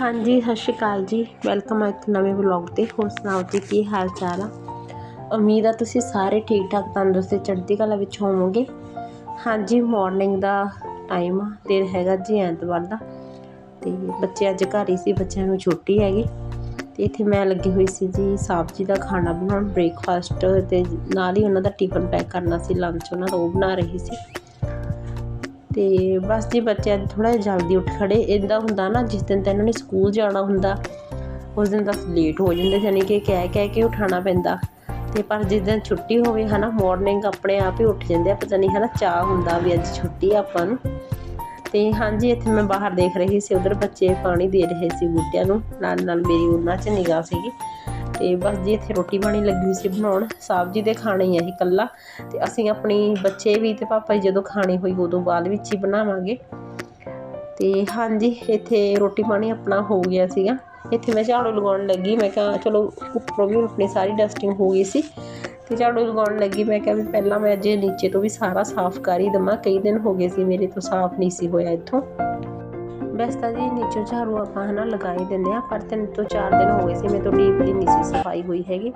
ਹਾਂਜੀ, ਸਤਿ ਸ਼੍ਰੀ ਅਕਾਲ ਜੀ। ਵੈਲਕਮ ਆ ਇੱਕ ਨਵੇਂ ਵਲੌਗ ਤੇ। ਹੋਰ ਸੁਣਾਓ ਜੀ, ਕੀ ਹਾਲ ਚਾਲ ਆ? ਉਮੀਦ ਆ ਤੁਸੀਂ ਸਾਰੇ ਠੀਕ ਠਾਕ ਤੰਦਰੁਸਤ ਤੇ ਚੜ੍ਹਦੀ ਕਲਾ ਵਿੱਚ ਹੋਵੋਗੇ। ਹਾਂਜੀ ਮਾਰਨਿੰਗ ਦਾ ਟਾਈਮ ਆ ਤੇ ਹੈਗਾ ਜੀ ਐਤਵਾਰ ਦਾ। ਤੇ ਬੱਚੇ ਅੱਜ ਘਰ ਹੀ ਸੀ, ਬੱਚਿਆਂ ਨੂੰ ਛੁੱਟੀ ਹੈਗੀ। ਤੇ ਇੱਥੇ ਮੈਂ ਲੱਗੀ ਹੋਈ ਸੀ ਜੀ ਸਬਜ਼ੀ ਦਾ ਖਾਣਾ ਬਣਾਉਣ ਬ੍ਰੇਕਫਾਸਟ ਤੇ ਨਾਲ ਹੀ ਉਹਨਾਂ ਦਾ ਟਿਫਨ ਪੈਕ ਕਰਨਾ ਸੀ ਲੰਚ ਉਹਨਾਂ ਦਾ, ਉਹ ਬਣਾ ਰਹੀ ਸੀ। ਤੇ ਬਸ ਜੀ ਬੱਚੇ ਅੱਜ ਥੋੜਾ ਜਿਹਾ ਜਲਦੀ ਉੱਠ ਖੜੇ ਇਦਾਂ ਹੁੰਦਾ ਨਾ ਜਿਸ ਦਿਨ ਤਾਂ ਇਹਨਾਂ ਨੇ ਸਕੂਲ ਜਾਣਾ ਹੁੰਦਾ, ਉਸ ਦਿਨ ਤਾਂ ਲੇਟ ਹੋ ਜਾਂਦੇ ਯਾਨੀ ਕਿ ਕਹਿ ਕਹਿ ਕੇ ਉਠਾਉਣਾ ਪੈਂਦਾ। ਤੇ ਪਰ ਜਿਸ ਦਿਨ ਛੁੱਟੀ ਹੋਵੇ, ਹਨਾ ਮਾਰਨਿੰਗ ਆਪਣੇ ਆਪ ਹੀ ਉੱਠ ਜਾਂਦੇ ਆ, ਪਤਾ ਨਹੀਂ, ਹਨਾ ਚਾਹ ਹੁੰਦਾ ਵੀ ਅੱਜ ਛੁੱਟੀ ਆ ਆਪਾਂ ਨੂੰ। ਤੇ ਹਾਂਜੀ, ਇੱਥੇ ਮੈਂ ਬਾਹਰ ਦੇਖ ਰਹੀ ਸੀ, ਉਧਰ ਬੱਚੇ ਪਾਣੀ ਦੇ ਰਹੇ ਸੀ ਬੂਟਿਆਂ ਨੂੰ ਨਾਲ ਨਾਲ ਮੇਰੀ ਉਹਨਾਂ 'ਚ ਨਿਗਾਹ ਸੀਗੀ। ਤੇ ਬਸ ਜੀ ਇੱਥੇ ਰੋਟੀ ਪਾਣੀ ਲੱਗੀ ਹੋਈ ਸੀ ਬਣਾਉਣ ਸਬਜ਼ੀ ਦੇ ਖਾਣੇ ਹੀ ਆ ਇਹ ਕੱਲਾ ਤੇ ਅਸੀਂ ਆਪਣੀ ਬੱਚੇ ਵੀ ਤੇ ਪਾਪਾ ਜੀ ਜਦੋਂ ਖਾਣੀ ਹੋਈ ਉਦੋਂ ਬਾਅਦ ਵਿੱਚ ਹੀ ਬਣਾਵਾਂਗੇ। ਤੇ ਹਾਂਜੀ, ਇੱਥੇ ਰੋਟੀ ਪਾਣੀ ਆਪਣਾ ਹੋ ਗਿਆ ਸੀਗਾ। ਇੱਥੇ ਮੈਂ ਝਾੜੂ ਲਗਾਉਣ ਲੱਗੀ, ਮੈਂ ਕਿਹਾ ਚਲੋ ਉੱਪਰੋਂ ਵੀ ਆਪਣੀ ਸਾਰੀ ਡਸਟਿੰਗ ਹੋ ਗਈ ਸੀ। ਤੇ ਝਾੜੂ ਲਗਾਉਣ ਲੱਗੀ, ਮੈਂ ਕਿਹਾ ਵੀ ਪਹਿਲਾਂ ਮੈਂ ਅੱਜ ਨੀਚੇ ਤੋਂ ਵੀ ਸਾਰਾ ਸਾਫ਼ ਕਰ ਹੀ ਦਵਾਂ। ਕਈ ਦਿਨ ਹੋ ਗਏ ਸੀ ਮੇਰੇ ਤੋਂ ਸਾਫ਼ ਨਹੀਂ ਸੀ ਹੋਇਆ ਇੱਥੋਂ। ਵੈਸੇ ਤਾਂ ਜੀ, ਨੀਚੋਂ ਝਾੜੂ ਆਪਾਂ ਹਨਾ ਲਗਾ ਹੀ ਦਿੰਦੇ ਆ ਪਰ ਤਿੰਨ ਤੋਂ ਚਾਰ ਦਿਨ ਹੋ ਗਏ ਸੀ, ਮੇਰੇ ਤੋਂ ਡੀਪਲੀ ਨਹੀਂ ਸੀ ਸਫ਼ਾਈ ਹੋਈ ਹੈਗੀ।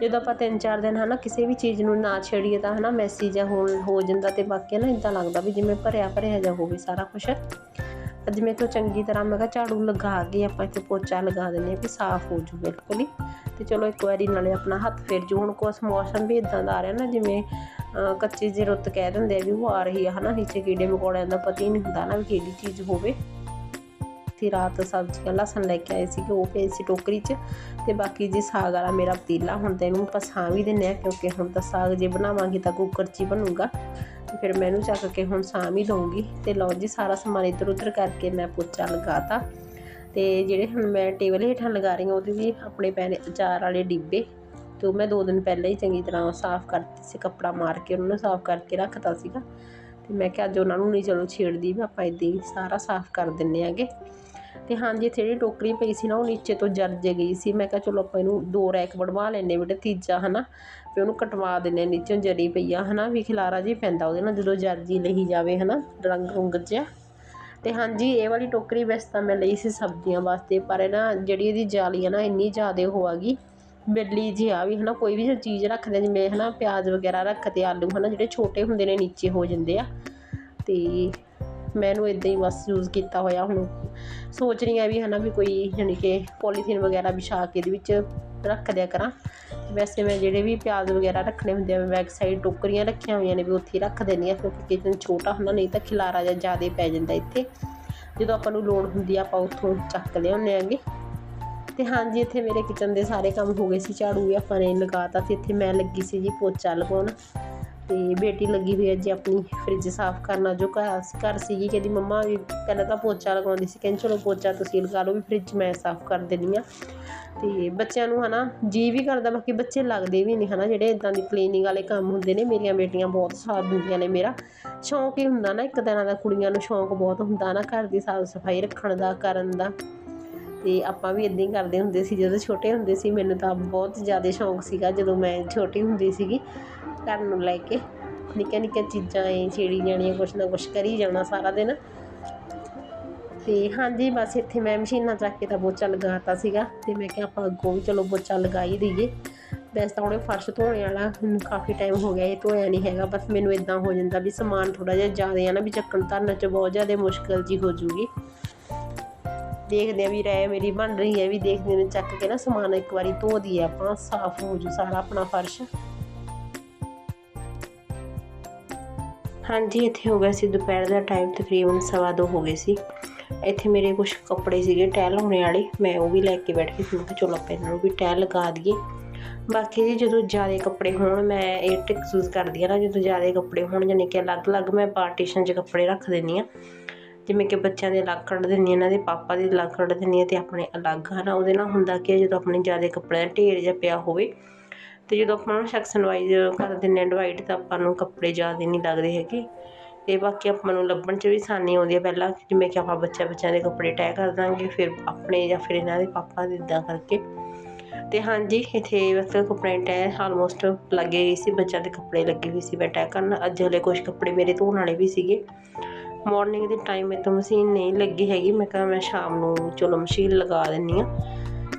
ਜਦੋਂ ਆਪਾਂ ਤਿੰਨ ਚਾਰ ਦਿਨ ਹਨਾ ਕਿਸੇ ਵੀ ਚੀਜ਼ ਨੂੰ ਨਾ ਛੇੜੀਏ ਤਾਂ ਹਨਾ ਮੈਸੀ ਜਿਹਾ ਹੋ ਜਾਂਦਾ ਤੇ ਬਾਕੀ ਨਾ ਇਦਾਂ ਲੱਗਦਾ ਵੀ ਜਿਵੇਂ ਭਰਿਆ ਭਰਿਆ ਜਾ ਹੋਵੇ ਸਾਰਾ ਕੁਝ ਅੱਜ ਮੇਰੇ ਤੋਂ ਚੰਗੀ ਤਰ੍ਹਾਂ ਮੈਂ ਕਿਹਾ ਝਾੜੂ ਲਗਾ ਕੇ ਆਪਾਂ ਇੱਥੇ ਪੋਚਾ ਲਗਾ ਦਿੰਦੇ ਆ ਵੀ ਸਾਫ਼ ਹੋ ਜੂ ਬਿਲਕੁਲ ਹੀ। ਤੇ ਚਲੋ ਇੱਕ ਵਾਰੀ ਨਾਲੇ ਆਪਣਾ ਹੱਥ ਫੇਰ ਜੂ, ਹੁਣ ਕੋਸ ਮੌਸਮ ਵੀ ਇਦਾਂ ਦਾ ਆ ਰਿਹਾ ਨਾ ਜਿਵੇਂ ਕੱਚੀ ਜਿਹੀ ਰੁੱਤ ਕਹਿ ਦਿੰਦੇ ਆ ਵੀ ਉਹ ਆ ਰਹੀ ਆ ਹਨਾ, ਨੀਚੇ ਕੀੜੇ ਮਕੌੜਿਆਂ ਦਾ ਪਤਾ ਹੀ ਨਹੀਂ ਹੁੰਦਾ ਨਾ ਵੀ ਕਿਹੜੀ ਚੀਜ਼ ਹੋਵੇ। ਤੇ ਰਾਤ ਸਬਜ਼ੀਆਂ ਲਸਣ ਲੈ ਕੇ ਆਏ ਸੀ ਉਹ ਪਏ ਸੀ ਟੋਕਰੀ 'ਚ ਤੇ ਬਾਕੀ ਜੀ ਸਾਗ ਵਾਲਾ ਮੇਰਾ ਪਤੀਲਾ ਹੁਣ ਤਾਂ ਇਹਨੂੰ ਆਪਾਂ ਸਾਂ ਵੀ ਦਿੰਨੇ ਆ ਕਿਉਂਕਿ ਹੁਣ ਤਾਂ ਸਾਗ ਜੇ ਬਣਾਵਾਂਗੇ ਤਾਂ ਕੁੱਕਰ 'ਚ ਹੀ ਬਣੂਗਾ। ਤੇ ਫਿਰ ਮੈਂ ਇਹਨੂੰ ਚੱਕ ਕੇ ਹੁਣ ਸਾਂ ਵੀ ਦਊਂਗੀ ਤੇ ਲਓ ਜੀ ਸਾਰਾ ਸਮਾਨ ਇੱਧਰ ਉੱਧਰ ਕਰਕੇ ਮੈਂ ਪੋਚਾ ਲਗਾਤਾ। ਤੇ ਜਿਹੜੇ ਹੁਣ ਮੈਂ ਟੇਬਲ ਹੇਠਾਂ ਲਗਾ ਰਹੀ ਹਾਂ, ਉਹਦੇ ਵੀ ਆਪਣੇ ਪੈਣੇ ਅਚਾਰ ਵਾਲੇ ਡਿੱਬੇ, ਤੇ ਉਹ ਮੈਂ ਦੋ ਦਿਨ ਪਹਿਲਾਂ ਹੀ ਚੰਗੀ ਤਰ੍ਹਾਂ ਸਾਫ਼ ਕਰਤੀ ਸੀ, ਕੱਪੜਾ ਮਾਰ ਕੇ ਉਹਨਾਂ ਨੂੰ ਸਾਫ਼ ਕਰਕੇ ਰੱਖਤਾ ਸੀਗਾ। ਤੇ ਮੈਂ ਕਿਹਾ ਅੱਜ ਉਹਨਾਂ ਨੂੰ ਨਹੀਂ, ਚਲੋ ਛੇੜਦੀ ਵੀ ਆਪਾਂ ਇਦਾਂ ਹੀ ਸਾਰਾ ਸਾਫ਼ ਕਰ ਦਿੰਨੇ ਆਗੇ ਤੇ ਹਾਂਜੀ, ਇੱਥੇ ਜਿਹੜੀ ਟੋਕਰੀ ਪਈ ਸੀ ਨਾ, ਉਹ ਨੀਚੇ ਤੋਂ ਜਰਜ ਗਈ ਸੀ। ਮੈਂ ਕਿਹਾ, ਚਲੋ ਆਪਾਂ ਇਹਨੂੰ ਦੋ ਰੈਕ ਬਣਵਾ ਲੈਨੇ ਬੇਟੇ, ਤੀਜਾ, ਹਨਾ? ਵੀ ਉਹਨੂੰ ਕਟਵਾ ਦਿੰਨੇ ਨੀਚੋਂ ਜਰੀ ਪਈ ਆ, ਹਨਾ? ਵੀ ਖਿਲਾਰਾ ਜੀ ਪੈਂਦਾ ਉਹਦੇ ਨਾਲ, ਜਦੋਂ ਜਰਜੀ ਲਈ ਜਾਵੇ, ਹਨਾ? ਰੰਗ ਰੁੰਗ ਜਿਹਾ। ਤੇ ਹਾਂਜੀ, ਇਹ ਵਾਲੀ ਟੋਕਰੀ ਵੈਸੇ ਤਾਂ ਮੈਂ ਲਈ ਸੀ ਸਬਜ਼ੀਆਂ ਵਾਸਤੇ, ਪਰ ਇਹ ਨਾ, ਜਿਹੜੀ ਇਹਦੀ ਜਾਲੀ ਆ ਨਾ, ਇੰਨੀ ਜ਼ਿਆਦਾ ਹੋ ਆ ਗਈ। ਬਿੱਲੀ ਜੀ ਆ ਵੀ, ਹਨਾ? ਕੋਈ ਵੀ ਚੀਜ਼ ਰੱਖਦੇ ਜਿਵੇਂ, ਹਨਾ? ਪਿਆਜ਼ ਵਗੈਰਾ ਰੱਖਦੇ ਆਲੂ, ਹਨਾ? ਜਿਹੜੇ ਛੋਟੇ ਹੁੰਦੇ ਨੇ, ਨੀਚੇ ਹੋ ਜਾਂਦੇ ਆ। ਤੇ ਮੈਂ ਇਹਨੂੰ ਇਦਾਂ ਹੀ ਬਸ ਯੂਜ਼ ਕੀਤਾ ਹੋਇਆ ਹੁਣ। ਸੋਚ ਰਹੀ ਆ ਵੀ ਹਨਾ ਵੀ ਕੋਈ ਯਾਨੀ ਕਿ ਪੋਲੀਥੀਨ ਵਗੈਰਾ ਵਿਛਾ ਕੇ ਇਹਦੇ ਵਿੱਚ ਰੱਖ ਦਿਆ ਕਰਾਂ। ਵੈਸੇ ਮੈਂ ਜਿਹੜੇ ਵੀ ਪਿਆਜ਼ ਵਗੈਰਾ ਰੱਖਣੇ ਹੁੰਦੇ ਆ, ਮੈਂ ਬੈਕ ਸਾਈਡ ਟੋਕਰੀਆਂ ਰੱਖੀਆਂ ਹੋਈਆਂ ਨੇ ਵੀ ਉੱਥੇ ਰੱਖ ਦਿੰਦੀ ਆ ਕਿਉਂਕਿ ਕਿਚਨ ਛੋਟਾ ਹੁੰਦਾ, ਨਹੀਂ ਤਾਂ ਖਿਲਾਰਾ ਜਿਹਾ ਜ਼ਿਆਦਾ ਪੈ ਜਾਂਦਾ ਇੱਥੇ। ਜਦੋਂ ਆਪਾਂ ਨੂੰ ਲੋੜ ਹੁੰਦੀ ਆ, ਆਪਾਂ ਉੱਥੋਂ ਚੱਕ ਲਿਆਉਂਦੇ ਆਂਗੇ। ਤੇ ਹਾਂਜੀ, ਇੱਥੇ ਮੇਰੇ ਕਿਚਨ ਦੇ ਸਾਰੇ ਕੰਮ ਹੋ ਗਏ ਸੀ, ਝਾੜੂ ਵੀ ਆਪਾਂ ਨੇ ਲਗਾਤਾ ਸੀ ਇੱਥੇ ਮੈਂ ਲੱਗੀ ਸੀ ਜੀ ਪੋਚਾ ਲਗਾਉਣ। ਤੇ ਬੇਟੀ ਲੱਗੀ ਹੋਈ ਹੈ ਜੀ ਆਪਣੀ ਫ੍ਰਿਜ ਸਾਫ਼ ਕਰਨਾ। ਜੋ ਘਰ ਘਰ ਸੀਗੀ, ਕਹਿੰਦੀ ਮੰਮਾ ਵੀ ਪਹਿਲਾਂ ਤਾਂ ਪੋਚਾ ਲਗਾਉਂਦੀ ਸੀ, ਕਹਿੰਦੀ ਚਲੋ ਪੋਚਾ ਤੁਸੀਂ ਲਗਾ ਲਓ ਵੀ ਫ੍ਰਿਜ ਮੈਂ ਸਾਫ਼ ਕਰ ਦਿੰਦੀ ਆ ਤੇ ਬੱਚਿਆਂ ਨੂੰ ਹਨਾ ਜੀ ਵੀ ਕਰਦਾ, ਬਾਕੀ ਬੱਚੇ ਲੱਗਦੇ ਵੀ ਨਹੀਂ ਹਨਾ, ਜਿਹੜੇ ਇਦਾਂ ਦੀ ਕਲੀਨਿੰਗ ਵਾਲੇ ਕੰਮ ਹੁੰਦੇ ਨੇ, ਮੇਰੀਆਂ ਬੇਟੀਆਂ ਬਹੁਤ ਸਾਥ ਦਿੰਦੀਆਂ ਨੇ ਮੇਰਾ। ਸ਼ੌਂਕ ਹੀ ਹੁੰਦਾ ਨਾ ਇੱਕ ਤਰ੍ਹਾਂ ਦਾ ਕੁੜੀਆਂ ਨੂੰ ਸ਼ੌਂਕ ਬਹੁਤ ਹੁੰਦਾ ਨਾ, ਘਰ ਦੀ ਸਾਫ਼ ਸਫ਼ਾਈ ਰੱਖਣ ਦਾ, ਕਰਨ ਦਾ। ਤੇ ਆਪਾਂ ਵੀ ਇੱਦਾਂ ਹੀ ਕਰਦੇ ਹੁੰਦੇ ਸੀ, ਜਦੋਂ ਛੋਟੇ ਹੁੰਦੇ ਸੀ ਮੈਨੂੰ ਤਾਂ ਬਹੁਤ ਜ਼ਿਆਦਾ ਸ਼ੌਂਕ ਸੀਗਾ ਜਦੋਂ ਮੈਂ ਛੋਟੀ ਹੁੰਦੀ ਸੀਗੀ ਘਰ ਨੂੰ ਲੈ ਕੇ। ਨਿੱਕੀਆਂ ਨਿੱਕੀਆਂ ਚੀਜ਼ਾਂ ਏ ਛੇੜੀ ਜਾਣੀਆਂ, ਕੁਛ ਨਾ ਕੁਛ ਕਰੀ ਜਾਣਾ ਸਾਰਾ ਦਿਨ। ਤੇ ਹਾਂਜੀ, ਬਸ ਇੱਥੇ ਮੈਂ ਮਸ਼ੀਨਾਂ ਚੱਕ ਕੇ ਤਾਂ ਪੋਚਾ ਲਗਾਤਾ ਸੀਗਾ ਤੇ ਮੈਂ ਕਿਹਾ ਆਪਾਂ ਅੱਗੋਂ ਵੀ ਚਲੋ ਬੋਚਾ ਲਗਾ ਹੀ ਦਈਏ। ਵੈਸੇ ਤਾਂ ਉਹਨੇ ਫਰਸ਼ ਧੋਣੇ ਵਾਲਾ ਹੁਣ ਕਾਫੀ ਟਾਈਮ ਹੋ ਗਿਆ, ਇਹ ਧੋਇਆ ਨਹੀਂ ਹੈਗਾ, ਬਸ ਮੈਨੂੰ ਇਦਾਂ ਹੋ ਜਾਂਦਾ ਵੀ ਸਮਾਨ ਥੋੜਾ ਜਿਹਾ ਜ਼ਿਆਦਾ ਆ ਨਾ, ਵੀ ਚੱਕਣ ਧਰਨ 'ਚ ਬਹੁਤ ਜ਼ਿਆਦਾ ਮੁਸ਼ਕਲ ਜੀ ਹੋ ਜੂਗੀ। ਦੇਖਦੇ ਆ ਵੀ ਰਹਿ ਮੇਰੀ ਬਣ ਰਹੀ ਹੈ, ਵੀ ਦੇਖਦੇ ਨੇ, ਚੱਕ ਕੇ ਨਾ ਸਮਾਨ ਇੱਕ ਵਾਰੀ ਧੋ ਦਈਏ ਆਪਾਂ, ਸਾਫ਼ ਹੋ ਜੂ ਸਾਰਾ ਆਪਣਾ ਫਰਸ਼। ਹਾਂਜੀ, ਇੱਥੇ ਹੋ ਗਿਆ ਸੀ ਦੁਪਹਿਰ ਦਾ ਟਾਈਮ ਤਕਰੀਬਨ ਸਵਾ ਦੋ ਹੋ ਗਏ ਸੀ। ਇੱਥੇ ਮੇਰੇ ਕੁਝ ਕੱਪੜੇ ਸੀਗੇ ਟਹਿ ਹੋਣੇ ਵਾਲੇ, ਮੈਂ ਉਹ ਵੀ ਲੈ ਕੇ ਬੈਠ ਗਈ ਮੈਂ ਕਿਹਾ ਚਲੋ ਆਪਾਂ ਇਹਨਾਂ ਨੂੰ ਵੀ ਟਹਿ ਲਗਾ ਦਈਏ। ਬਾਕੀ ਜੀ, ਜਦੋਂ ਜ਼ਿਆਦਾ ਕੱਪੜੇ ਹੋਣ, ਮੈਂ ਇਹ ਟ੍ਰਿਕ ਯੂਜ਼ ਕਰਦੀ ਆ ਨਾ, ਜਦੋਂ ਜ਼ਿਆਦਾ ਕੱਪੜੇ ਹੋਣ ਜਾਨੀ ਕਿ ਅਲੱਗ-ਅਲੱਗ ਮੈਂ ਪਾਰਟੀਸ਼ਨ 'ਚ ਕੱਪੜੇ ਰੱਖ ਦਿੰਦੀ ਆ। ਜਿਵੇਂ ਕਿ ਬੱਚਿਆਂ ਦੇ ਅਲੱਗ ਕੱਢ ਦਿੰਦੀ ਹਾਂ, ਇਹਨਾਂ ਦੇ ਪਾਪਾ ਦੇ ਅਲੱਗ ਕੱਢ ਦਿੰਦੀ ਹਾਂ ਅਤੇ ਆਪਣੇ ਅਲੱਗ ਹੈ ਨਾ ਉਹਦੇ ਨਾਲ ਹੁੰਦਾ ਕਿ ਜਦੋਂ ਆਪਣੇ ਜ਼ਿਆਦਾ ਕੱਪੜਿਆਂ ਦਾ ਢੇਰ ਜਿਹਾ ਪਿਆ ਹੋਵੇ ਅਤੇ ਜਦੋਂ ਆਪਾਂ ਨੂੰ ਸੈਕਸ਼ਨ ਵਾਈਜ਼ ਕਰ ਦਿੰਦੇ ਹਾਂ ਡਿਵਾਈਡ ਤਾਂ ਆਪਾਂ ਨੂੰ ਕੱਪੜੇ ਜ਼ਿਆਦਾ ਨਹੀਂ ਲੱਗਦੇ ਹੈਗੇ ਅਤੇ ਬਾਕੀ ਆਪਾਂ ਨੂੰ ਲੱਭਣ 'ਚ ਵੀ ਆਸਾਨੀ ਆਉਂਦੀ ਹੈ ਪਹਿਲਾਂ, ਜਿਵੇਂ ਕਿ ਆਪਾਂ ਬੱਚਿਆਂ ਬੱਚਿਆਂ ਦੇ ਕੱਪੜੇ ਟੈਅ ਕਰ ਦਾਂਗੇ, ਫਿਰ ਆਪਣੇ ਜਾਂ ਫਿਰ ਇਹਨਾਂ ਦੇ ਪਾਪਾ ਦੇ ਇਦਾਂ ਕਰਕੇ ਅਤੇ ਹਾਂਜੀ, ਇੱਥੇ ਵੈਸੇ ਕੱਪੜੇ ਤੈਅ ਆਲਮੋਸਟ ਲੱਗੇ ਗਏ ਸੀ, ਬੱਚਿਆਂ ਦੇ ਕੱਪੜੇ ਲੱਗੇ ਹੋਏ ਸੀ ਮੈਂ ਤੈਅ ਕਰਨ, ਅੱਜ ਹਲੇ ਕੁਝ ਕੱਪੜੇ ਮੇਰੇ ਧੋਣ ਵਾਲੇ ਵੀ ਸੀਗੇ ਮਾਰਨਿੰਗ ਦੇ ਟਾਈਮ ਮੇ ਤਾਂ ਮਸ਼ੀਨ ਨਹੀਂ ਲੱਗੀ ਹੈਗੀ। ਮੈਂ ਕਿਹਾ ਮੈਂ ਸ਼ਾਮ ਨੂੰ ਚਲੋ ਮਸ਼ੀਨ ਲਗਾ ਦਿੰਨੀ ਆ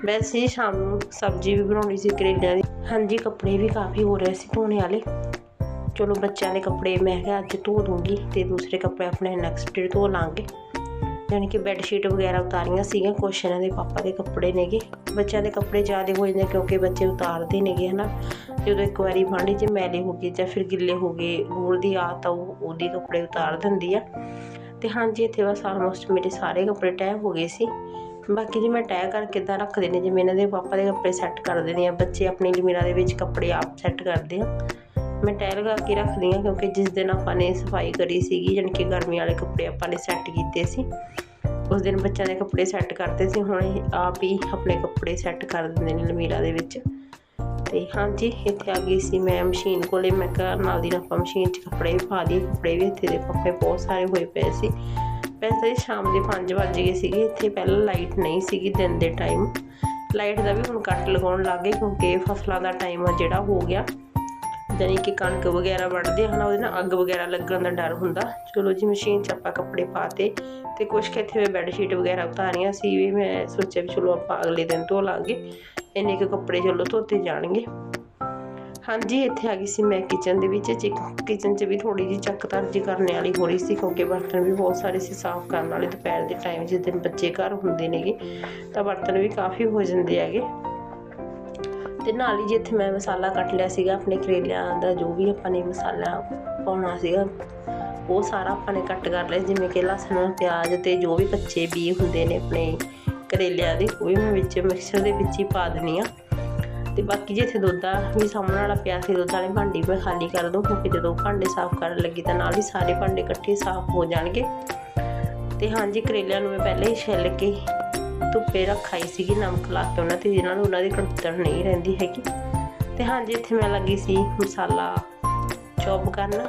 ਵੈਸੇ ਹੀ ਸ਼ਾਮ ਨੂੰ ਸਬਜ਼ੀ ਵੀ ਬਣਾਉਣੀ ਸੀ ਕਰੇਲਿਆਂ ਦੀ। ਹਾਂਜੀ, ਕੱਪੜੇ ਵੀ ਕਾਫੀ ਹੋ ਰਹੇ ਸੀ ਧੋਣੇ ਵਾਲੇ। ਚਲੋ ਬੱਚਿਆਂ ਦੇ ਕੱਪੜੇ ਮੈਂ ਕਿਹਾ ਅੱਜ ਧੋ ਦੂੰਗੀ ਤੇ ਦੂਸਰੇ ਕੱਪੜੇ ਆਪਣੇ ਨੈਕਸਟ ਡੇ ਧੋ ਲਾਂਗੇ। ਯਾਨੀ ਕਿ ਬੈੱਡ ਸ਼ੀਟ ਵਗੈਰਾ ਉਤਾਰੀਆਂ ਸੀਗੀਆਂ, ਕੁਛ ਇਹਨਾਂ ਦੇ ਪਾਪਾ ਦੇ ਕੱਪੜੇ ਨੇਗੇ। ਬੱਚਿਆਂ ਦੇ ਕੱਪੜੇ ਜ਼ਿਆਦਾ ਹੋ ਜਾਂਦੇ ਕਿਉਂਕਿ ਬੱਚੇ ਉਤਾਰਦੇ ਨੇਗੇ, ਹਨਾ। ਜਦੋਂ ਇੱਕ ਵਾਰੀ ਭਾਂਡੇ 'ਚ ਮੈਲੇ ਹੋ ਗਏ ਜਾਂ ਫਿਰ ਗਿੱਲੇ ਹੋ ਗਏ ਨੂਰ ਦੀ ਆਦਤ ਆ, ਉਹ ਉਹਦੀ ਕੱਪੜੇ ਉਤਾਰ ਦਿੰਦੀ ਆ। ਤੇ ਹਾਂਜੀ, ਇੱਥੇ ਬਸ ਆਲਮੋਸਟ ਮੇਰੇ ਸਾਰੇ ਕੱਪੜੇ ਟੈ ਹੋ ਗਏ ਸੀ। ਬਾਕੀ ਜੀ ਮੈਂ ਟੈ ਕਰਕੇ ਇਦਾਂ ਰੱਖਦੇ ਨੇ, ਜਿਵੇਂ ਇਹਨਾਂ ਦੇ ਪਾਪਾ ਦੇ ਕੱਪੜੇ ਸੈੱਟ ਕਰ ਦਿੰਦੇ ਆ, ਬੱਚੇ ਆਪਣੀ ਲਿਮੀਰਾ ਦੇ ਵਿੱਚ ਕੱਪੜੇ ਆਪ ਸੈੱਟ ਕਰਦੇ ਆ। ਮੈਂ ਟੈ ਲਗਾ ਕੇ ਰੱਖਦੀ ਆ, ਕਿਉਂਕਿ ਜਿਸ ਦਿਨ ਆਪਾਂ ਨੇ ਸਫ਼ਾਈ ਕਰੀ ਸੀਗੀ, ਜਾਣੀ ਕਿ ਗਰਮੀ ਵਾਲੇ ਕੱਪੜੇ ਆਪਾਂ ਨੇ ਸੈੱਟ ਕੀਤੇ ਸੀ, ਉਸ ਦਿਨ ਬੱਚਿਆਂ ਦੇ ਕੱਪੜੇ ਸੈੱਟ ਕਰਦੇ ਸੀ, ਹੁਣ ਇਹ ਆਪ ਹੀ ਆਪਣੇ ਕੱਪੜੇ ਸੈੱਟ ਕਰ ਦਿੰਦੇ ਨੇ ਲਮੀਰਾ ਦੇ ਵਿੱਚ। ਤੇ ਹਾਂਜੀ, ਇੱਥੇ ਆ ਗਈ ਸੀ ਮੈਂ ਮਸ਼ੀਨ ਕੋਲੇ। ਮੈਂ ਕਿਹਾ ਨਾਲ ਦੀ ਨਾਲ ਆਪਾਂ ਮਸ਼ੀਨ 'ਚ ਕੱਪੜੇ ਵੀ ਪਾ ਦਈਏ ਕੱਪੜੇ ਵੀ ਇੱਥੇ ਦੇ ਕੱਪੜੇ ਬਹੁਤ ਸਾਰੇ ਹੋਏ ਪਏ ਸੀ। ਵੈਸੇ ਸ਼ਾਮ ਦੇ 5 ਵਜ ਗਏ ਸੀਗੇ। ਇੱਥੇ ਪਹਿਲਾਂ ਲਾਈਟ ਨਹੀਂ ਸੀਗੀ ਦਿਨ ਦੇ ਟਾਈਮ। ਲਾਈਟ ਦਾ ਵੀ ਹੁਣ ਕੱਟ ਲਗਾਉਣ ਲੱਗ ਗਏ ਕਿਉਂਕਿ ਫਸਲਾਂ ਦਾ ਟਾਈਮ ਆ ਜਿਹੜਾ ਹੋ ਗਿਆ। ਜਾਨੀ ਕਿ ਕਣਕ ਵਗੈਰਾ ਵੱਢਦੇ ਹਨ, ਉਹਦੇ ਨਾਲ ਅੱਗ ਵਗੈਰਾ ਲੱਗਣ ਦਾ ਡਰ ਹੁੰਦਾ। ਚਲੋ ਜੀ ਮਸ਼ੀਨ 'ਚ ਆਪਾਂ ਕੱਪੜੇ ਪਾਤੇ ਤੇ ਕੁਛ ਕਿ ਇੱਥੇ ਮੈਂ ਬੈੱਡ ਸ਼ੀਟ ਵਗੈਰਾ ਉਤਾਰੀਆਂ ਸੀ ਵੀ ਮੈਂ ਸੋਚਿਆ ਵੀ ਚਲੋ ਆਪਾਂ ਅਗਲੇ ਦਿਨ ਧੋ ਲਾਂਗੇ। ਇੰਨੇ ਕੁ ਕੱਪੜੇ ਚਲੋ ਧੋਤੇ ਜਾਣਗੇ। ਹਾਂਜੀ, ਇੱਥੇ ਆ ਗਈ ਸੀ ਮੈਂ ਕਿਚਨ ਦੇ ਵਿੱਚ। ਕਿਚਨ 'ਚ ਵੀ ਥੋੜੀ ਜਿਹੀ ਚੱਕ ਤਰਜੀ ਕਰਨ ਵਾਲੀ ਹੋ ਰਹੀ ਸੀ ਕਿਉਂਕਿ ਬਰਤਨ ਵੀ ਬਹੁਤ ਸਾਰੇ ਸੀ ਸਾਫ਼ ਕਰਨ ਵਾਲੇ। ਦੁਪਹਿਰ ਦੇ ਟਾਈਮ ਜਿਸ ਦਿਨ ਬੱਚੇ ਘਰ ਹੁੰਦੇ ਨੇਗੇ ਤਾਂ ਬਰਤਨ ਵੀ ਕਾਫੀ ਹੋ ਜਾਂਦੇ ਹੈਗੇ। ਤੇ ਨਾਲ ਹੀ ਜਿੱਥੇ ਮੈਂ ਮਸਾਲਾ ਕੱਟ ਲਿਆ ਸੀਗਾ, ਆਪਣੇ ਕਰੇਲਿਆਂ ਦਾ ਜੋ ਵੀ ਆਪਾਂ ਨੇ ਮਸਾਲਾ ਪਾਉਣਾ ਸੀਗਾ, ਉਹ ਸਾਰਾ ਆਪਾਂ ਨੇ ਕੱਟ ਕਰ ਲਿਆ, ਜਿਵੇਂ ਕਿ ਲਸਣ, ਪਿਆਜ਼ ਤੇ ਜੋ ਵੀ ਕੱਚੇ ਬੀ ਹੁੰਦੇ ਨੇ ਆਪਣੇ ਕਰੇਲਿਆਂ ਦੇ, ਉਹ ਵੀ ਮੈਂ ਵਿੱਚ ਮਿਕਸਰ ਦੇ ਵਿੱਚ ਹੀ ਪਾ ਦੇਣੀ ਆ। ਤੇ ਬਾਕੀ ਜਿੱਥੇ ਇੱਥੇ ਦੁੱਧ ਵੀ ਸਾਹਮਣੇ ਵਾਲਾ ਪਿਆ ਸੀ, ਦੁੱਧ ਵਾਲੇ ਭਾਂਡੇ ਮੈਂ ਖਾਲੀ ਕਰ ਦੂੰ ਕਿਉਂਕਿ ਜਦੋਂ ਭਾਂਡੇ ਸਾਫ਼ ਕਰਨ ਲੱਗੀ ਤਾਂ ਨਾਲ ਹੀ ਸਾਰੇ ਭਾਂਡੇ ਇਕੱਠੇ ਸਾਫ਼ ਹੋ ਜਾਣਗੇ। ਤੇ ਹਾਂਜੀ, ਕਰੇਲਿਆਂ ਨੂੰ ਮੈਂ ਪਹਿਲੇ ਹੀ ਛਿੱਲ ਕੇ ਧੁੱਪੇ ਰੱਖਾਈ ਸੀਗੀ ਨਮਕ ਲਾ ਕੇ ਉਹਨਾਂ ਤੇ ਜਿਹਨਾਂ ਨੂੰ ਉਹਨਾਂ ਦੀ ਕੜਤੜ ਨਹੀਂ ਰਹਿੰਦੀ ਹੈਗੀ। ਤੇ ਹਾਂਜੀ, ਇੱਥੇ ਮੈਂ ਲੱਗੀ ਸੀ ਮਸਾਲਾ ਚੌਪ ਕਰਨਾ।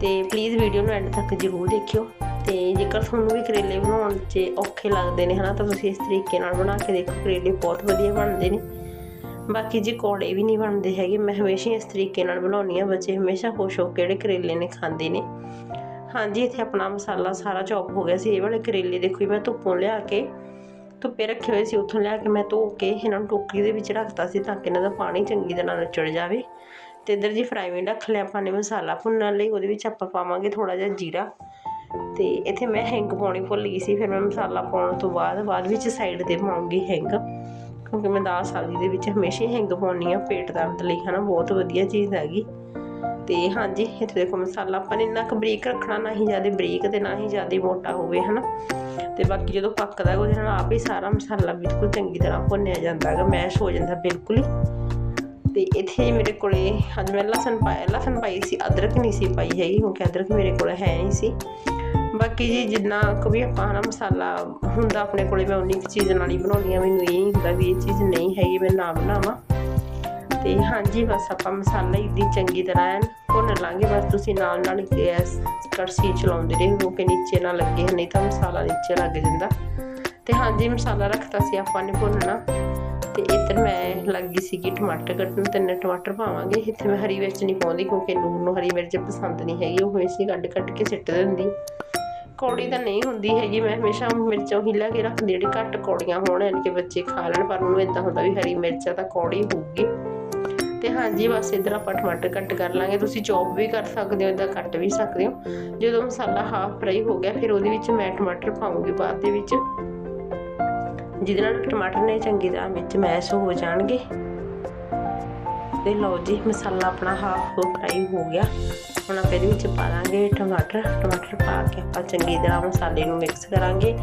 ਤੇ ਪਲੀਜ਼ ਵੀਡੀਓ ਨੂੰ ਐਂਡ ਤੱਕ ਜ਼ਰੂਰ ਦੇਖਿਓ। ਤੇ ਜੇਕਰ ਤੁਹਾਨੂੰ ਵੀ ਕਰੇਲੇ ਬਣਾਉਣ 'ਚ ਔਖੇ ਲੱਗਦੇ ਨੇ ਹਨਾ, ਤਾਂ ਤੁਸੀਂ ਇਸ ਤਰੀਕੇ ਨਾਲ ਬਣਾ ਕੇ ਦੇਖੋ, ਕਰੇਲੇ ਬਹੁਤ ਵਧੀਆ ਬਣਦੇ ਨੇ। ਬਾਕੀ ਜੀ ਕੋੜੇ ਵੀ ਨਹੀਂ ਬਣਦੇ ਹੈਗੇ, ਮੈਂ ਹਮੇਸ਼ਾ ਇਸ ਤਰੀਕੇ ਨਾਲ ਬਣਾਉਣੀ ਆ ਬੱਚੇ ਹਮੇਸ਼ਾ ਖੁਸ਼ ਹੋ ਕੇ ਜਿਹੜੇ ਕਰੇਲੇ ਨੇ ਖਾਂਦੇ ਨੇ। ਹਾਂਜੀ, ਇੱਥੇ ਆਪਣਾ ਮਸਾਲਾ ਸਾਰਾ ਚੌਪ ਹੋ ਗਿਆ ਸੀ। ਇਹ ਵਾਲੇ ਕਰੇਲੇ ਦੇਖੋ ਮੈਂ ਧੁੱਪੋਂ ਲਿਆ ਕੇ ਧੁੱਪੇ ਰੱਖੇ ਹੋਏ ਸੀ, ਉੱਥੋਂ ਲਿਆ ਕੇ ਮੈਂ ਧੋ ਕੇ ਇਹਨਾਂ ਨੂੰ ਟੋਕਰੀ ਦੇ ਵਿੱਚ ਰੱਖਤਾ ਸੀ ਤਾਂ ਕਿ ਇਹਨਾਂ ਦਾ ਪਾਣੀ ਚੰਗੀ ਤਰ੍ਹਾਂ ਨੱਚੜ ਜਾਵੇ। ਤੇ ਇਧਰ ਜੀ ਫਰਾਈ ਪੈਨ ਰੱਖ ਲਿਆ ਆਪਾਂ ਨੇ ਮਸਾਲਾ ਭੁੰਨਣ ਲਈ, ਉਹਦੇ ਵਿੱਚ ਆਪਾਂ ਪਾਵਾਂਗੇ ਥੋੜਾ ਜਿਹਾ ਜੀਰਾ। ਤੇ ਇੱਥੇ ਮੈਂ ਹਿੰਗ ਪਾਉਣੀ ਭੁੱਲ ਗਈ ਸੀ, ਫਿਰ ਮੈਂ ਮਸਾਲਾ ਪਾਉਣ ਤੋਂ ਬਾਅਦ ਬਾਅਦ ਵਿੱਚ ਸਾਈਡ ਤੇ ਪਾਉਂਗੀ ਹਿੰਗ ਕਿਉਂਕਿ ਮੈਂ ਦਾਲ ਸਬਜ਼ੀ ਦੇ ਵਿੱਚ ਹਮੇਸ਼ਾ ਹਿੰਗ ਪਾਉਣੀ ਆ ਪੇਟ ਦਰਦ ਲਈ ਹਨਾ, ਬਹੁਤ ਵਧੀਆ ਚੀਜ਼ ਹੈਗੀ। ਤੇ ਹਾਂਜੀ, ਇੱਥੇ ਦੇਖੋ ਮਸਾਲਾ ਆਪਾਂ ਨੇ ਇੰਨਾ ਕੁ ਬਰੀਕ ਰੱਖਣਾ, ਨਾ ਹੀ ਜ਼ਿਆਦਾ ਬਰੀਕ ਤੇ ਨਾ ਹੀ ਜ਼ਿਆਦਾ ਮੋਟਾ ਹੋਵੇ, ਹਨਾ। ਤੇ ਬਾਕੀ ਜਦੋਂ ਪੱਕਦਾ ਉਹਦੇ ਨਾਲ ਆਪ ਹੀ ਸਾਰਾ ਮਸਾਲਾ ਬਿਲਕੁਲ ਚੰਗੀ ਤਰ੍ਹਾਂ ਭੁੰਨਿਆ ਜਾਂਦਾ ਹੈਗਾ, ਮੈਸ਼ ਹੋ ਜਾਂਦਾ ਬਿਲਕੁਲ। ਹੀ ਤੇ ਇੱਥੇ ਮੇਰੇ ਕੋਲੇ, ਅੱਜ ਮੈਂ ਲਸਣ ਪਾਇਆ, ਲਸਣ ਪਾਈ ਸੀ, ਅਦਰਕ ਨਹੀਂ ਸੀ ਪਾਈ ਹੈਗੀ, ਕਿਉਂਕਿ ਅਦਰਕ ਮੇਰੇ ਕੋਲ ਹੈ ਨਹੀਂ ਸੀ। ਬਾਕੀ ਜੀ ਜਿੰਨਾ ਕੁ ਵੀ ਆਪਾਂ ਹਨਾ ਮਸਾਲਾ ਹੁੰਦਾ ਆਪਣੇ ਕੋਲੇ, ਮੈਂ ਉਨੀ ਕੁ ਚੀਜ਼ ਨਾਲ ਹੀ ਬਣਾਉਣੀ ਆ ਮੈਨੂੰ ਇਹ ਹੁੰਦਾ ਵੀ ਇਹ ਚੀਜ਼ ਨਹੀਂ ਹੈਗੀ, ਮੈਂ ਨਾ ਬਣਾਵਾਂ। ਤੇ ਹਾਂਜੀ, ਬਸ ਆਪਾਂ ਮਸਾਲਾ ਇਦੀ ਚੰਗੀ ਤਰ੍ਹਾਂ ਐਨ ਭੁੰਨ ਲਾਂਗੇ। ਬਸ ਤੁਸੀਂ ਨਾਲ ਨਾਲ ਗੈਸ ਕੜਛੀ ਚਲਾਉਂਦੇ ਰਹੋ ਕਿ ਨੀਚੇ ਨਾ ਲੱਗੇ, ਨਹੀਂ ਤਾਂ ਮਸਾਲਾ ਨੀਚੇ ਲੱਗ ਜਾਂਦਾ। ਤੇ ਹਾਂਜੀ, ਮਸਾਲਾ ਰੱਖਤਾ ਸੀ ਆਪਾਂ ਨੇ ਭੁੰਨਣਾ। ਤੇ ਇੱਧਰ ਮੈਂ ਲੱਗੀ ਸੀਗੀ ਟਮਾਟਰ ਕੱਟਣ, ਤਿੰਨ ਟਮਾਟਰ ਪਾਵਾਂਗੇ। ਇੱਥੇ ਮੈਂ ਹਰੀ ਮਿਰਚ ਨਹੀਂ ਪਾਉਂਦੀ ਕਿਉਂਕਿ ਨੂਰ ਨੂੰ ਹਰੀ ਮਿਰਚ ਪਸੰਦ ਨਹੀਂ ਹੈਗੀ, ਉਹ ਹਮੇਸ਼ਾ ਕੱਢ ਕੱਢ ਕੇ ਸਿੱਟ ਦਿੰਦੀ। ਕੌੜੀ ਤਾਂ ਨਹੀਂ ਹੁੰਦੀ ਹੈਗੀ, ਮੈਂ ਹਮੇਸ਼ਾ ਮਿਰਚਾਂ ਹੀ ਲਾ ਕੇ ਰੱਖਦੀ ਜਿਹੜੀ ਘੱਟ ਕੌੜੀਆਂ ਹੋਣ ਐਨ ਕਿ ਬੱਚੇ ਖਾ ਲੈਣ, ਪਰ ਉਹਨੂੰ ਇਦਾਂ ਹੁੰਦਾ ਵੀ ਹਰੀ ਮਿਰਚ ਤਾਂ ਕੌੜੀ ਹੋਊਗੀ। ਤੇ ਹਾਂਜੀ, ਬਸ ਇਧਰ ਆਪਾਂ ਟਮਾਟਰ ਕੱਟ ਕਰ ਲਾਂਗੇ। ਤੁਸੀਂ ਚੌਪ ਵੀ ਕਰ ਸਕਦੇ ਹੋ ਇਦਾਂ ਕੱਟ ਵੀ ਸਕਦੇ ਹੋ। ਜਦੋਂ ਮਸਾਲਾ ਹਾਫ ਫਰਾਈ ਹੋ ਗਿਆ, ਫਿਰ ਉਹਦੇ ਵਿੱਚ ਮੈਂ ਟਮਾਟਰ ਪਾਉਂਗੀ ਬਾਅਦ ਦੇ ਵਿੱਚ। ਜਿਹਦੇ ਨਾਲ ਟਮਾਟਰ ਨੇ ਚੰਗੀ ਤਰ੍ਹਾਂ ਵਿੱਚ ਮੈਸ਼ ਹੋ ਜਾਣਗੇ। ਤੇ ਲਓ ਜੀ, ਮਸਾਲਾ ਆਪਣਾ ਹਾਫ ਫਰਾਈ ਹੋ ਗਿਆ। ਹੁਣ ਆਪਾਂ ਇਹਦੇ ਵਿੱਚ ਪਾ ਲਾਂਗੇ ਟਮਾਟਰ। ਟਮਾਟਰ ਪਾ ਕੇ ਆਪਾਂ ਚੰਗੀ ਤਰ੍ਹਾਂ ਮਸਾਲੇ ਨੂੰ ਮਿਕਸ ਕਰਾਂਗੇ।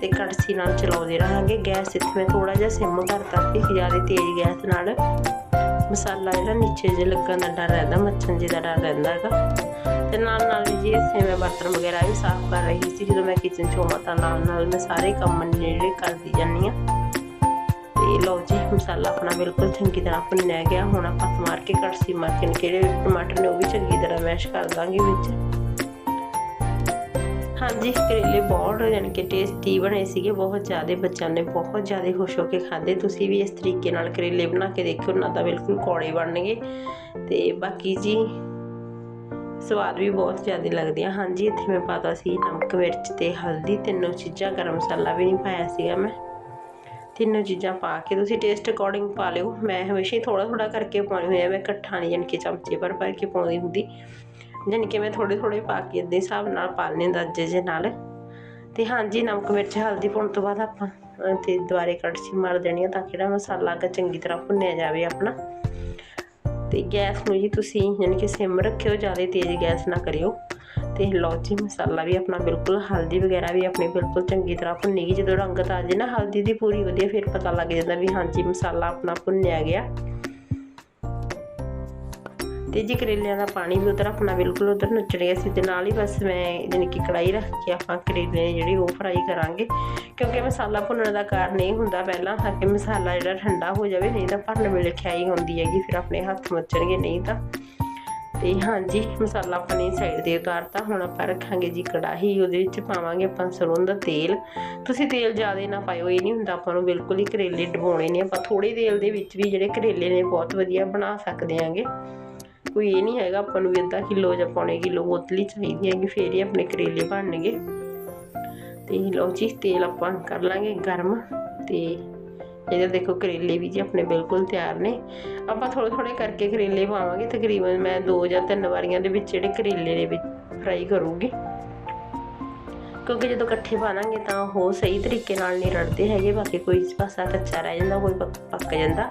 ਤੇ ਕੜਛੀ ਨਾਲ ਚਲਾਉਂਦੇ ਰਹਾਂਗੇ। ਗੈਸ ਇੱਥੇ ਮੈਂ ਥੋੜਾ ਜਿਹਾ ਸਿਮ ਕਰਤਾ ਸੀ, ਜ਼ਿਆਦਾ ਤੇਜ਼ ਗੈਸ ਨਾਲ। ਮਸਾਲਾ ਜਿਹੜਾ ਨੀਚੇ ਜੇ ਲੱਗਣ ਦਾ ਡਰ ਰਹਿੰਦਾ, ਮੱਛਰ ਜੀ ਦਾ ਡਰ ਰਹਿੰਦਾ ਹੈਗਾ। ਤੇ ਨਾਲ ਨਾਲ ਜੀ ਇੱਥੇ ਮੈਂ ਬਰਤਨ ਵਗੈਰਾ ਵੀ ਸਾਫ਼ ਕਰ ਰਹੀ ਸੀ, ਜਦੋਂ ਮੈਂ ਕਿਚਨ ਚੋਂ ਤਾਂ ਨਾਲ ਨਾਲ ਮੈਂ ਸਾਰੇ ਕੰਮ ਜਿਹੜੇ ਕਰਦੀ ਜਾਂਦੀ ਆ ਤੇ ਲਓ ਜੀ, ਮਸਾਲਾ ਆਪਣਾ ਬਿਲਕੁਲ ਚੰਗੀ ਤਰ੍ਹਾਂ ਭੁੰਨਿਆ ਗਿਆ। ਹੁਣ ਆਪਾਂ ਮਾਰ ਕੇ ਕੜਛੀ ਮਾਰ ਕੇ, ਕਿਹੜੇ ਟਮਾਟਰ ਨੇ ਉਹ ਵੀ ਚੰਗੀ ਤਰ੍ਹਾਂ ਮੈਸ਼ ਕਰ ਦਾਂਗੇ ਵਿੱਚ। ਹਾਂਜੀ ਕਰੇਲੇ ਬਹੁਤ ਯਾਨੀ ਕਿ ਟੇਸਟੀ ਬਣੇ ਸੀਗੇ, ਬਹੁਤ ਜ਼ਿਆਦਾ ਬੱਚਿਆਂ ਨੇ ਬਹੁਤ ਜ਼ਿਆਦਾ ਖੁਸ਼ ਹੋ ਕੇ ਖਾਦੇ। ਤੁਸੀਂ ਵੀ ਇਸ ਤਰੀਕੇ ਨਾਲ ਕਰੇਲੇ ਬਣਾ ਕੇ ਦੇਖਿਓ ਨਾ ਤਾਂ ਬਿਲਕੁਲ ਕੌੜੇ ਬਣਨਗੇ। ਤੇ ਬਾਕੀ ਜੀ, ਸਵਾਦ ਵੀ ਬਹੁਤ ਜ਼ਿਆਦਾ ਲੱਗਦੀਆਂ। ਹਾਂਜੀ, ਇੱਥੇ ਮੈਂ ਪਾਤਾ ਸੀ ਨਮਕ, ਮਿਰਚ ਤੇ ਹਲਦੀ। ਤਿੰਨੋਂ ਚੀਜ਼ਾਂ, ਗਰਮ ਮਸਾਲਾ ਵੀ ਨਹੀਂ ਪਾਇਆ ਸੀਗਾ ਮੈਂ। ਤਿੰਨੋਂ ਚੀਜ਼ਾਂ ਪਾ ਕੇ ਤੁਸੀਂ ਟੇਸਟ ਅਕੋਰਡਿੰਗ ਪਾ ਲਿਓ। ਮੈਂ ਹਮੇਸ਼ਾ ਹੀ ਥੋੜਾ ਥੋੜਾ ਕਰਕੇ ਪਾਉਣੀ ਹੋਇਆ ਮੈਂ ਇਕੱਠਾ ਨਹੀਂ ਜਾਣੀ ਕਿ ਚਮਚੇ ਭਰ ਭਰ ਕੇ ਪਾਉਂਦੀ ਹੁੰਦੀ। ਜਾਣੀ ਕਿ ਮੈਂ ਥੋੜੇ ਥੋੜੇ ਪਾ ਕੇ ਇਦਾਂ ਹਿਸਾਬ ਨਾਲ ਪਾ ਲੈਣੇ ਅੰਦਾਜ਼ੇ ਜੇ ਨਾਲ। ਤੇ ਹਾਂਜੀ ਨਮਕ ਮਿਰਚ ਹਲਦੀ ਪਾਉਣ ਤੋਂ ਬਾਅਦ ਆਪਾਂ ਅਹ, ਤੇ ਦੁਬਾਰੇ ਕੜਛੀ ਮਾਰ ਦੇਣੀ ਆ ਤਾਂ ਕਿ ਜਿਹੜਾ ਮਸਾਲਾ ਗਾ ਚੰਗੀ ਤਰ੍ਹਾਂ ਭੁੰਨਿਆ ਜਾਵੇ ਆਪਣਾ। ਤੇ ਗੈਸ ਨੂੰ ਜੀ ਤੁਸੀਂ ਯਾਨੀ ਕਿ ਸਿਮ ਰੱਖਿਓ ਜ਼ਿਆਦਾ ਤੇਜ਼ ਗੈਸ ਨਾ ਕਰਿਓ। ਤੇ ਲਓ ਮਸਾਲਾ ਵੀ ਆਪਣਾ ਬਿਲਕੁਲ ਹਲਦੀ ਵਗੈਰਾ ਵੀ ਆਪਣੀ ਬਿਲਕੁਲ ਚੰਗੀ ਤਰ੍ਹਾਂ ਭੁੰਨੇਗੀ ਜਦੋਂ ਰੰਗ ਤਾਂ ਆ ਜੇ ਨਾ ਹਲਦੀ ਦੀ ਪੂਰੀ ਵਧੀਆ ਫਿਰ ਪਤਾ ਲੱਗ ਜਾਂਦਾ ਵੀ ਹਾਂਜੀ ਮਸਾਲਾ ਆਪਣਾ ਭੁੰਨਿਆ ਗਿਆ। ਤੇ ਜੀ ਕਰੇਲਿਆਂ ਦਾ ਪਾਣੀ ਵੀ ਉਧਰ ਆਪਣਾ ਬਿਲਕੁਲ ਉਧਰ ਨੱਚੜ ਗਿਆ ਸੀ ਤੇ ਨਾਲ ਹੀ ਬਸ ਮੈਂ ਯਾਨੀ ਕਿ ਕੜਾਈ ਰੱਖ ਕੇ ਆਪਾਂ ਕਰੇਲੇ ਨੇ ਜਿਹੜੀ ਉਹ ਫਰਾਈ ਕਰਾਂਗੇ। ਕਿਉਂਕਿ ਮਸਾਲਾ ਭੁੰਨਣ ਦਾ ਕਾਰਨ ਇਹ ਹੁੰਦਾ ਪਹਿਲਾਂ ਤਾਂ ਕਿ ਮਸਾਲਾ ਜਿਹੜਾ ਠੰਡਾ ਹੋ ਜਾਵੇ, ਨਹੀਂ ਤਾਂ ਭਰਨ ਵੇਲੇ ਖਿਆਈ ਹੁੰਦੀ ਹੈਗੀ, ਫਿਰ ਆਪਣੇ ਹੱਥ ਮੱਚਣਗੇ, ਨਹੀਂ ਤਾਂ। ਤੇ ਹਾਂਜੀ, ਮਸਾਲਾ ਆਪਾਂ ਨੇ ਸਾਈਡ ਤੇ ਉਤਾਰਤਾ, ਹੁਣ ਆਪਾਂ ਰੱਖਾਂਗੇ ਜੀ ਕੜਾਹੀ, ਉਹਦੇ ਵਿੱਚ ਪਾਵਾਂਗੇ ਆਪਾਂ ਸਰੋਂ ਦਾ ਤੇਲ। ਤੁਸੀਂ ਤੇਲ ਜ਼ਿਆਦਾ ਨਾ ਪਾਇਓ, ਇਹ ਨਹੀਂ ਹੁੰਦਾ ਆਪਾਂ ਨੂੰ ਬਿਲਕੁਲ ਹੀ ਕਰੇਲੇ ਡਬਾਉਣੇ ਨੇ, ਆਪਾਂ ਥੋੜੇ ਤੇਲ ਦੇ ਵਿੱਚ ਵੀ ਜਿਹੜੇ ਕਰੇਲੇ ਨੇ ਬਹੁਤ ਵਧੀਆ ਬਣਾ ਸਕਦੇ ਆਂਗੇ ਕੋਈ ਇਹ ਨਹੀਂ ਹੈਗਾ, ਆਪਾਂ ਨੂੰ ਵੀ ਅੱਧਾ ਕਿਲੋ ਜਾਂ ਪੌਣੇ ਕਿਲੋ ਬੋਤਲੀ ਚਾਹੀਦੀ ਹੈਗੀ, ਫੇਰ ਹੀ ਆਪਣੇ ਕਰੇਲੇ ਬਣਨਗੇ। ਤੇ ਲਓ ਜੀ, ਤੇਲ ਆਪਾਂ ਕਰ ਲਾਂਗੇ ਗਰਮ, ਤੇ ਇਹਦੇ ਦੇਖੋ ਕਰੇਲੇ ਵੀ ਜੀ ਆਪਣੇ ਬਿਲਕੁਲ ਤਿਆਰ ਨੇ। ਆਪਾਂ ਥੋੜੇ ਥੋੜੇ ਕਰਕੇ ਕਰੇਲੇ ਪਾਵਾਂਗੇ, ਤਕਰੀਬਨ ਮੈਂ ਦੋ ਜਾਂ ਤਿੰਨ ਵਾਰੀਆਂ ਦੇ ਵਿੱਚ ਜਿਹੜੇ ਕਰੇਲੇ ਦੇ ਵਿੱਚ ਫਰਾਈ ਕਰੂੰਗੀ। ਕਿਉਂਕਿ ਜਦੋਂ ਇਕੱਠੇ ਪਾ ਪਾਵਾਂਗੇ ਤਾਂ ਉਹ ਸਹੀ ਤਰੀਕੇ ਨਾਲ ਨਹੀਂ ਰੜਦੇ ਹੈਗੇ, ਬਾਕੀ ਕੋਈ ਪਾਸਾ ਕੱਚਾ ਰਹਿ ਜਾਂਦਾ, ਕੋਈ ਪੱਕ ਪੱਕ ਜਾਂਦਾ।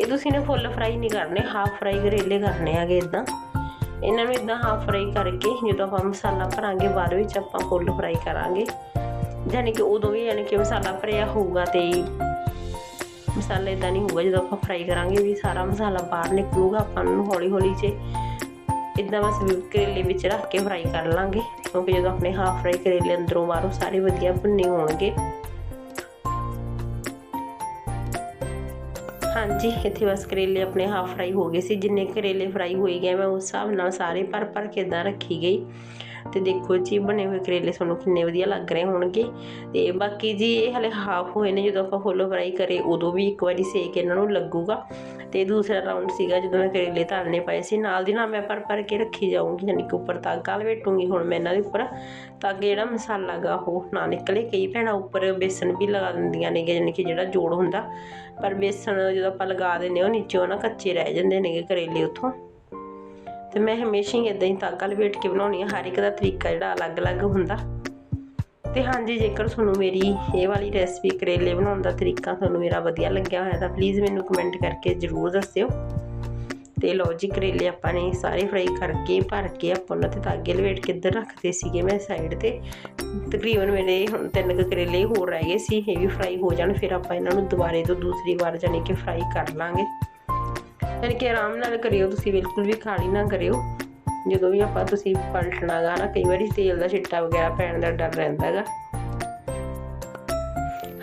ਇਹ ਤੁਸੀਂ ਨੇ ਫੁੱਲ ਫਰਾਈ ਨਹੀਂ ਕਰਨੇ ਹਾਫ ਫਰਾਈ ਕਰੇਲੇ ਕਰਨੇ ਆਗੇ ਇਦਾਂ ਇਹਨਾਂ ਨੂੰ ਇਦਾਂ ਹਾਫ ਫਰਾਈ ਕਰਕੇ ਜਦੋਂ ਆਪਾਂ ਮਸਾਲਾ ਭਰਾਂਗੇ, ਬਾਅਦ ਵਿੱਚ ਆਪਾਂ ਫੁੱਲ ਫਰਾਈ ਕਰਾਂਗੇ। ਯਾਨੀ ਕਿ ਉਦੋਂ ਵੀ ਯਾਨੀ ਕਿ ਮਸਾਲਾ ਭਰਿਆ ਹੋਊਗਾ ਤੇ ਮਸਾਲਾ ਇਦਾਂ ਨਹੀਂ ਹੋਊਗਾ, ਜਦੋਂ ਆਪਾਂ ਫਰਾਈ ਕਰਾਂਗੇ ਵੀ ਸਾਰਾ ਮਸਾਲਾ ਬਾਹਰ ਨਿਕਲੂਗਾ, ਆਪਾਂ ਨੂੰ ਹੌਲੀ ਹੌਲੀ 'ਚ ਇਦਾਂ ਬਸ ਵੀ ਕਰੇਲੇ ਵਿੱਚ ਰੱਖ ਕੇ ਫਰਾਈ ਕਰ ਲਾਂਗੇ, ਕਿਉਂਕਿ ਜਦੋਂ ਆਪਣੇ ਹਾਫ ਫਰਾਈ ਕਰੇਲੇ ਅੰਦਰੋਂ ਬਾਹਰੋਂ ਸਾਰੇ ਵਧੀਆ ਭੁੰਨੇ ਹੋਣਗੇ। ਹਾਂਜੀ, ਇੱਥੇ ਬਸ ਕਰੇਲੇ ਆਪਣੇ ਹਾਫ ਫਰਾਈ ਹੋ ਗਏ ਸੀ। ਜਿੰਨੇ ਕਰੇਲੇ ਫਰਾਈ ਹੋਏ ਗਏ, ਮੈਂ ਉਸ ਹਿਸਾਬ ਨਾਲ ਸਾਰੇ ਭਰ ਭਰ ਕੇ ਇਦਾਂ ਰੱਖੀ ਗਈ। ਤੇ ਦੇਖੋ ਜੀ ਬਣੇ ਹੋਏ ਕਰੇਲੇ ਤੁਹਾਨੂੰ ਕਿੰਨੇ ਵਧੀਆ ਲੱਗ ਰਹੇ ਹੋਣਗੇ। ਤੇ ਬਾਕੀ ਜੀ ਇਹ ਹਲੇ ਹਾਫ ਹੋਏ ਨੇ, ਜਦੋਂ ਆਪਾਂ ਫੁੱਲ ਫਰਾਈ ਕਰੇ ਉਦੋਂ ਵੀ ਇੱਕ ਵਾਰੀ ਸੇਕ ਇਹਨਾਂ ਨੂੰ ਲੱਗੂਗਾ। ਤੇ ਦੂਸਰਾ ਰਾਉਂਡ ਸੀਗਾ ਜਦੋਂ ਮੈਂ ਕਰੇਲੇ ਤਲਨੇ ਪਏ ਸੀ, ਨਾਲ ਦੀ ਨਾਲ ਮੈਂ ਪਰ ਪਰ ਕੇ ਰੱਖੀ ਜਾਊਂਗੀ, ਯਾਨੀ ਕਿ ਉੱਪਰ ਤਾਗਾ ਲਵੇਟੂੰਗੀ ਹੁਣ ਮੈਂ ਇਹਨਾਂ ਦੇ ਉੱਪਰ। ਤਾਂ ਕਿ ਜਿਹੜਾ ਮਸਾਲਾ ਗਾ ਉਹ ਨਾ ਨਿਕਲੇ, ਕਈ ਭੈਣਾਂ ਉੱਪਰ ਬੇਸਨ ਵੀ ਲਗਾ ਦਿੰਦੀਆਂ ਨੇਗੇ ਯਾਨੀ ਕਿ ਜਿਹੜਾ ਜੋੜ ਹੁੰਦਾ। ਪਰ ਬੇਸਨ ਜਦੋਂ ਆਪਾਂ ਲਗਾ ਦਿੰਦੇ ਉਹ ਨੀਚੇ ਉਹ ਨਾ ਕੱਚੇ ਰਹਿ ਜਾਂਦੇ ਨੇਗੇ ਕਰੇਲੇ ਉੱਥੋਂ। ਤੇ ਮੈਂ ਹਮੇਸ਼ਾ ਹੀ ਇਦਾਂ ਹੀ ਧਾਗਾ ਲਪੇਟ ਕੇ ਬਣਾਉਣੀ ਆ, ਹਰ ਇੱਕ ਦਾ ਤਰੀਕਾ ਜਿਹੜਾ ਅਲੱਗ-ਅਲੱਗ ਹੁੰਦਾ। ਤੇ ਹਾਂਜੀ, ਜੇਕਰ ਤੁਹਾਨੂੰ ਮੇਰੀ ਇਹ ਵਾਲੀ ਰੈਸਪੀ ਕਰੇਲੇ ਬਣਾਉਣ ਦਾ ਤਰੀਕਾ ਤੁਹਾਨੂੰ ਮੇਰਾ ਵਧੀਆ ਲੱਗਿਆ ਹੋਇਆ, ਤਾਂ ਪਲੀਜ਼ ਮੈਨੂੰ ਕਮੈਂਟ ਕਰਕੇ ਜ਼ਰੂਰ ਦੱਸਿਓ। ਤੇ ਲਓ ਜੀ, ਕਰੇਲੇ ਆਪਾਂ ਨੇ ਸਾਰੇ ਫਰਾਈ ਕਰਕੇ ਭਰ ਕੇ ਆਪਾਂ ਉਹਨਾਂ ਤੇ ਧਾਗੇ ਲਵੇਟ ਕੇ ਇੱਧਰ ਰੱਖਦੇ ਸੀਗੇ ਮੈਂ ਸਾਈਡ ਤੇ। ਤਕਰੀਬਨ ਮੇਰੇ ਹੁਣ ਤਿੰਨ ਕੁ ਕਰੇਲੇ ਹੋਰ ਰਹਿ ਗਏ ਸੀ, ਇਹ ਵੀ ਫਰਾਈ ਹੋ ਜਾਣ, ਫਿਰ ਆਪਾਂ ਇਹਨਾਂ ਨੂੰ ਦੁਬਾਰੇ ਤੋਂ ਦੂਸਰੀ ਵਾਰ ਜਾਨੀ ਕਿ ਫਰਾਈ ਕਰ ਲਾਂਗੇ। ਯਾਨੀ ਕਿ ਆਰਾਮ ਨਾਲ ਕਰਿਓ ਤੁਸੀਂ ਬਿਲਕੁਲ ਵੀ ਖਾਲੀ ਨਾ ਕਰਿਓ। ਜਦੋਂ ਵੀ ਆਪਾਂ ਤੁਸੀਂ ਪਲਟਣਾ ਨਾ ਕਈ ਵਾਰੀ ਤੇਲ ਦਾ ਛਿੱਟਾ ਵਗੈਰਾ ਪੈਣ ਦਾ ਡਰ ਰਹਿੰਦਾ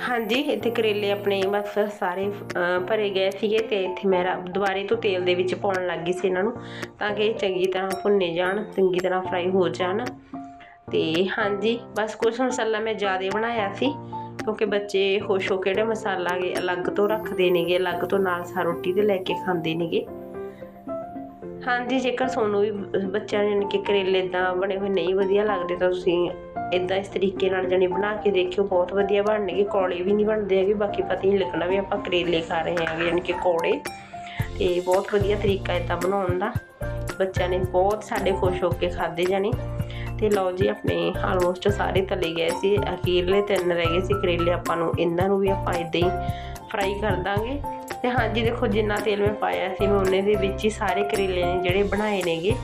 ਹਾਂਜੀ ਇੱਥੇ ਕਰੇਲੇ ਆਪਣੇ ਬਸ ਸਾਰੇ ਅਹ, ਭਰੇ ਗਏ ਸੀਗੇ ਤੇ ਇੱਥੇ ਮੈਂ ਦੁਬਾਰੇ ਤੋਂ ਤੇਲ ਦੇ ਵਿੱਚ ਪਾਉਣ ਲੱਗ ਗਈ ਸੀ ਇਹਨਾਂ ਨੂੰ ਤਾਂ ਕਿ ਚੰਗੀ ਤਰ੍ਹਾਂ ਭੁੰਨੇ ਜਾਣ ਚੰਗੀ ਤਰ੍ਹਾਂ ਫਰਾਈ ਹੋ ਜਾਣ। ਤੇ ਹਾਂਜੀ ਬਸ ਕੁਛ ਮਸਾਲਾ ਮੈਂ ਜ਼ਿਆਦਾ ਬਣਾਇਆ ਸੀ। ਕਿਉਂਕਿ ਬੱਚੇ ਖੁਸ਼ ਹੋ ਕੇ ਜਿਹੜੇ ਮਸਾਲਾ ਗੇ ਅਲੱਗ ਤੋਂ ਰੱਖਦੇ ਨੇਗੇ, ਅਲੱਗ ਤੋਂ ਨਾਲ ਸਾ ਰੋਟੀ ਤੇ ਲੈ ਕੇ ਖਾਂਦੇ ਨੇਗੇ। ਹਾਂਜੀ, ਜੇਕਰ ਤੁਹਾਨੂੰ ਵੀ ਬੱਚਿਆਂ ਨੇ ਕਿ ਕਰੇਲੇ ਇਦਾਂ ਬਣੇ ਹੋਏ ਨਹੀਂ ਵਧੀਆ ਲੱਗਦੇ ਤਾਂ ਤੁਸੀਂ ਇਦਾਂ ਇਸ ਤਰੀਕੇ ਨਾਲ ਜਾਨੀ ਬਣਾ ਕੇ ਦੇਖਿਓ, ਬਹੁਤ ਵਧੀਆ ਬਣਨਗੇ ਕੌੜੇ ਵੀ ਨਹੀਂ ਬਣਦੇ ਹੈਗੇ, ਬਾਕੀ ਪਤਾ ਨਹੀਂ ਲੱਗਣਾ ਵੀ ਆਪਾਂ ਕਰੇਲੇ ਖਾ ਰਹੇ ਹੈਗੇ ਯਾਨੀ ਕਿ ਕੌੜੇ। ਤੇ ਬਹੁਤ ਵਧੀਆ ਤਰੀਕਾ ਇਦਾਂ ਬਣਾਉਣ ਦਾ। ਬੱਚਿਆਂ ਨੇ ਬਹੁਤ ਸਾਡੇ ਖੁਸ਼ ਹੋ ਕੇ ਖਾਦੇ ਜਾਣੀ। ਤੇ ਲਓ ਜੀ, ਆਪਣੇ ਆਲਮੋਸਟ ਸਾਰੇ ਤਲੇ ਗਏ ਸੀ, ਅਖੀਰਲੇ ਤਿੰਨ ਰਹਿ ਗਏ ਸੀ, ਕਰੇਲੇ ਆਪਾਂ ਨੂੰ, ਇਹਨਾਂ ਨੂੰ ਵੀ ਆਪਾਂ ਇਦਾਂ ਹੀ ਫਰਾਈ ਕਰ ਦਾਂਗੇ। ਤੇ ਹਾਂਜੀ, ਦੇਖੋ, ਜਿੰਨਾ ਤੇਲ ਮੈਂ ਪਾਇਆ ਸੀ, ਮੈਂ ਉਹਨੇ ਦੇ ਵਿੱਚ ਹੀ ਸਾਰੇ ਕਰੇਲੇ ਨੇ ਜਿਹੜੇ ਬਣਾਏ ਨੇਗੇ।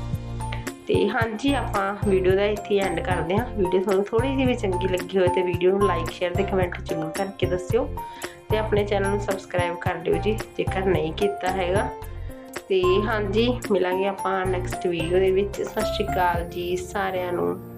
ਤੇ ਹਾਂਜੀ, ਆਪਾਂ ਵੀਡੀਓ ਦਾ ਇੱਥੇ ਐਂਡ ਕਰਦੇ ਹਾਂ। ਵੀਡੀਓ ਤੁਹਾਨੂੰ ਥੋੜੀ ਜਿਹੀ ਵੀ ਚੰਗੀ ਲੱਗੀ ਹੋਵੇ ਤੇ ਵੀਡੀਓ ਨੂੰ ਲਾਈਕ ਸ਼ੇਅਰ ਤੇ ਕਮੈਂਟ ਜ਼ਰੂਰ ਕਰਕੇ ਦੱਸਿਓ। ਤੇ ਆਪਣੇ ਚੈਨਲ ਨੂੰ ਸਬਸਕ੍ਰਾਈਬ ਕਰ ਲਿਓ ਜੀ, ਜੇਕਰ ਨਹੀਂ ਕੀਤਾ ਹੈਗਾ। ਤੇ ਹਾਂਜੀ ਮਿਲਾਂਗੇ ਆਪਾਂ ਨੈਕਸਟ ਵੀਡੀਓ ਦੇ ਵਿੱਚ। ਸਤਿ ਸ਼੍ਰੀ ਅਕਾਲ ਜੀ ਸਾਰਿਆਂ ਨੂੰ।